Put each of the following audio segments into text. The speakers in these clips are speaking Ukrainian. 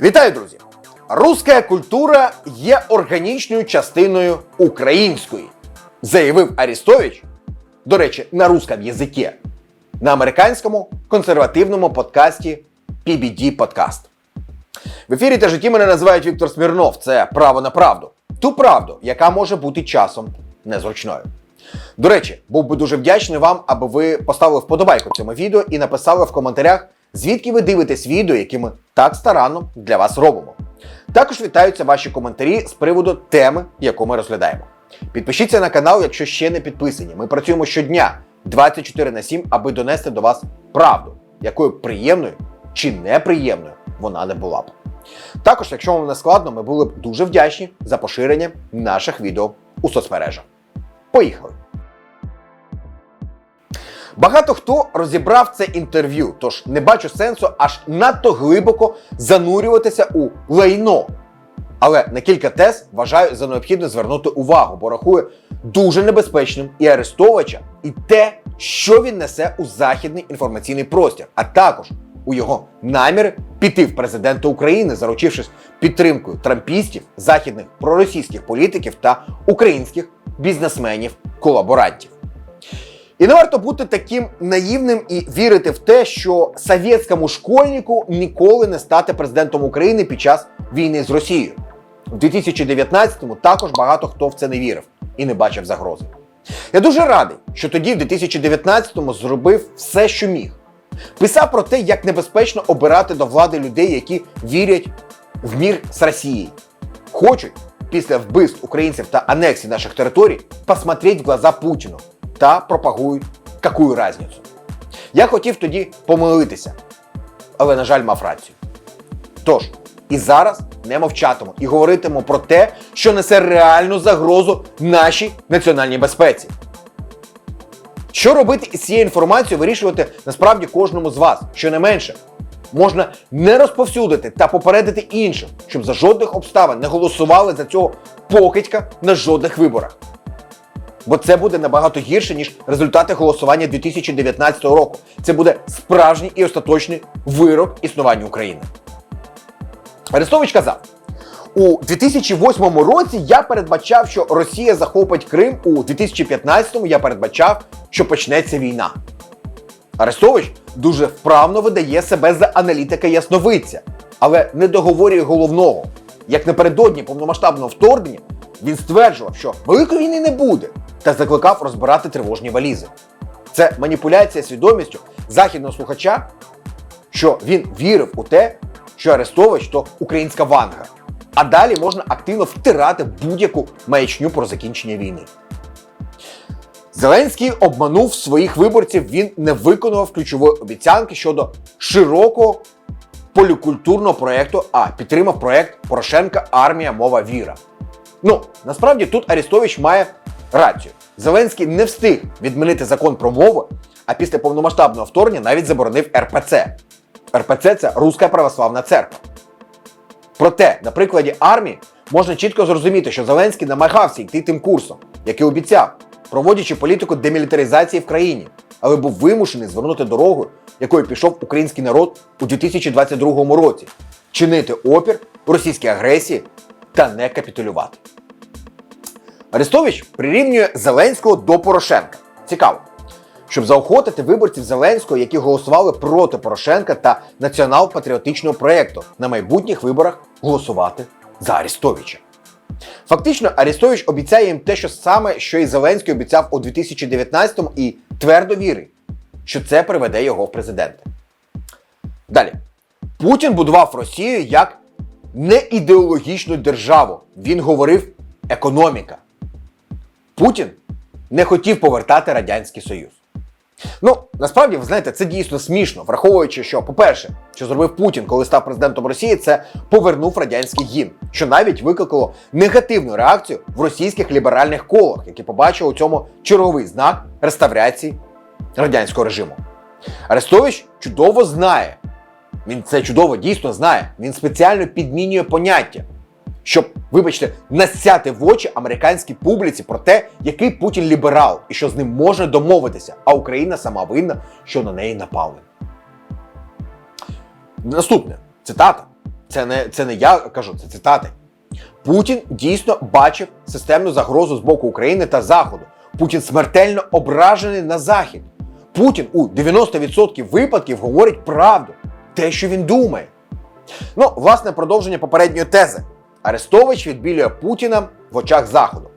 Вітаю, друзі! Руська культура є органічною частиною української, заявив Арістович, до речі, на русском язикі, на американському консервативному подкасті PBD Podcast. В ефірі та житті мене називають Віктор Смірнов. Це право на правду. Ту правду, яка може бути часом незручною. До речі, був би дуже вдячний вам, аби ви поставили вподобайку цьому відео і написали в коментарях, звідки ви дивитесь відео, які ми так старанно для вас робимо. Також вітаються ваші коментарі з приводу теми, яку ми розглядаємо. Підпишіться на канал, якщо ще не підписані. Ми працюємо щодня 24 на 7, аби донести до вас правду, якою приємною чи неприємною вона не була б. Також, якщо вам не складно, ми були б дуже вдячні за поширення наших відео у соцмережах. Поїхали! Багато хто розібрав це інтерв'ю, тож не бачу сенсу аж надто глибоко занурюватися у лайно. Але на кілька тез вважаю за необхідне звернути увагу, бо рахую дуже небезпечним і Арестовича, і те, що він несе у західний інформаційний простір, а також у його наміри піти в президента України, заручившись підтримкою трампістів, західних проросійських політиків та українських бізнесменів-колаборантів. І не варто бути таким наївним і вірити в те, що совєтському школьнику ніколи не стати президентом України під час війни з Росією. В 2019-му також багато хто в це не вірив і не бачив загрози. Я дуже радий, що тоді, в 2019-му, зробив все, що міг. Писав про те, як небезпечно обирати до влади людей, які вірять в мір з Росією. Хочуть після вбивств українців та анексії наших територій посмотреть в глаза Путіну та пропагують какую разницю. Я хотів тоді помилитися, але, на жаль, мав рацію. Тож, і зараз не мовчатиму і говоритиму про те, що несе реальну загрозу нашій національній безпеці. Що робити із цією інформацією, вирішувати насправді кожному з вас, що не менше. Можна не розповсюдити та попередити іншим, щоб за жодних обставин не голосували за цього покидька на жодних виборах. Бо це буде набагато гірше, ніж результати голосування 2019 року. Це буде справжній і остаточний вирок існуванню України. Арестович казав: у 2008 році я передбачав, що Росія захопить Крим. У 2015 я передбачав, що почнеться війна. Арестович дуже вправно видає себе за аналітика ясновидця, але не договорює головного. Як напередодні повномасштабного вторгнення, він стверджував, що великої війни не буде, та закликав розбирати тривожні валізи. Це маніпуляція свідомістю західного слухача, що він вірив у те, що Арестович то українська ванга. А далі можна активно втирати будь-яку маячню про закінчення війни. Зеленський обманув своїх виборців, він не виконував ключової обіцянки щодо широкого полікультурного проєкту, а підтримав проєкт Порошенка Армія, мова віра. Ну, насправді тут Арестович має рацію. Зеленський не встиг відмінити закон про мову, а після повномасштабного вторгнення навіть заборонив РПЦ. РПЦ це Руська Православна Церква. Проте, на прикладі армії можна чітко зрозуміти, що Зеленський намагався йти тим курсом, який обіцяв, проводячи політику демілітаризації в країні, але був вимушений звернути дорогу, якою пішов український народ у 2022 році, чинити опір російській агресії та не капітулювати. Арестович прирівнює Зеленського до Порошенка. Цікаво, щоб заохотити виборців Зеленського, які голосували проти Порошенка та націонал-патріотичного проєкту на майбутніх виборах голосувати за Арестовича. Фактично, Арестович обіцяє їм те, що саме, що і Зеленський обіцяв у 2019-му і твердо вірить, що це приведе його в президенти. Далі. Путін будував Росію як неідеологічну державу. Він говорив економіка. Путін не хотів повертати Радянський Союз. Ну, насправді, ви знаєте, це дійсно смішно, враховуючи, що, по-перше, що зробив Путін, коли став президентом Росії, це повернув радянський гімн, що навіть викликало негативну реакцію в російських ліберальних колах, які побачили у цьому черговий знак реставрації радянського режиму. Арестович чудово знає, він це чудово дійсно знає. Він спеціально підмінює поняття. Щоб, вибачте, насяти в очі американській публіці про те, який Путін ліберал і що з ним можна домовитися, а Україна сама винна, що на неї напали. Наступне цитата. Це не, це не я кажу, це цитати. Путін дійсно бачив системну загрозу з боку України та Заходу. Путін смертельно ображений на Захід. Путін у 90% випадків говорить правду, те, що він думає. Ну, власне, продовження попередньої тези. Арестович відбілює Путіна в очах Заходу.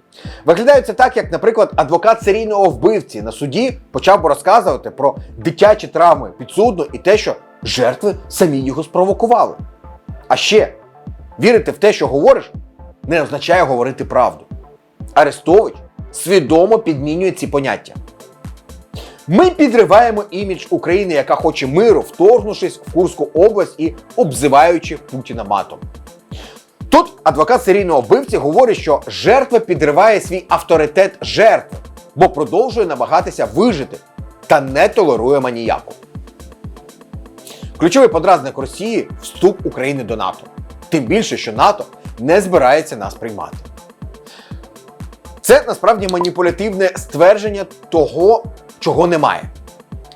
Виглядає це так, як, наприклад, адвокат серійного вбивці на суді почав би розказувати про дитячі травми підсудно і те, що жертви самі його спровокували. А ще вірити в те, що говориш, не означає говорити правду. Арестович свідомо підмінює ці поняття. Ми підриваємо імідж України, яка хоче миру, вторгнувшись в Курську область і обзиваючи Путіна матом. Тут адвокат серійного вбивці говорить, що жертва підриває свій авторитет жертви, бо продовжує намагатися вижити та не толерує маніяку. Ключовий подразник Росії вступ України до НАТО. Тим більше, що НАТО не збирається нас приймати. Це насправді маніпулятивне ствердження того, чого немає.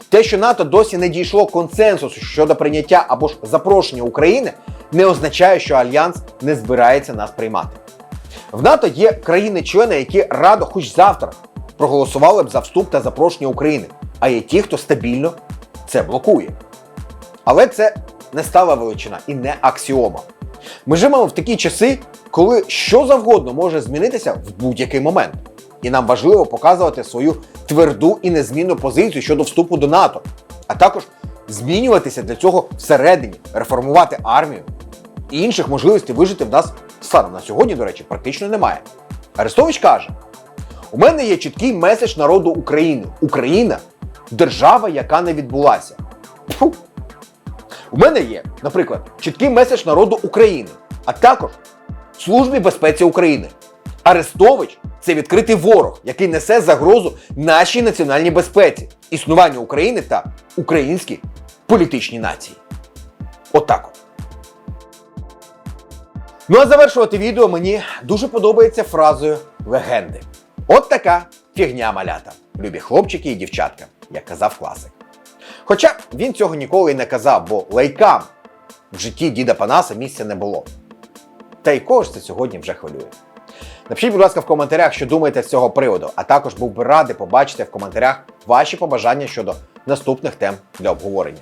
Те, що НАТО досі не дійшло консенсусу щодо прийняття або ж запрошення України, не означає, що Альянс не збирається нас приймати. В НАТО є країни-члени, які радо хоч завтра проголосували б за вступ та запрошення України, а є ті, хто стабільно це блокує. Але це не стала величина і не аксіома. Ми живемо в такі часи, коли що завгодно може змінитися в будь-який момент. І нам важливо показувати свою тверду і незмінну позицію щодо вступу до НАТО, а також змінюватися для цього всередині, реформувати армію. І інших можливостей вижити в нас станом на сьогодні, до речі, практично немає. Арестович каже: у мене є чіткий меседж народу України. Україна держава, яка не відбулася. Фу. У мене є, наприклад, чіткий меседж народу України, а також Службі безпеці України. Арестович це відкритий ворог, який несе загрозу нашій національній безпеці, існуванню України та українській політичній нації. Отак от. Ну а завершувати відео мені дуже подобається фразою легенди. От така фігня малята, любі хлопчики і дівчатка, як казав класик. Хоча він цього ніколи й не казав, бо лайкам в житті діда Панаса місця не було. Та й кого ж це сьогодні вже хвилює. Напишіть, будь ласка, в коментарях, що думаєте з цього приводу, а також був би радий побачити в коментарях ваші побажання щодо наступних тем для обговорення.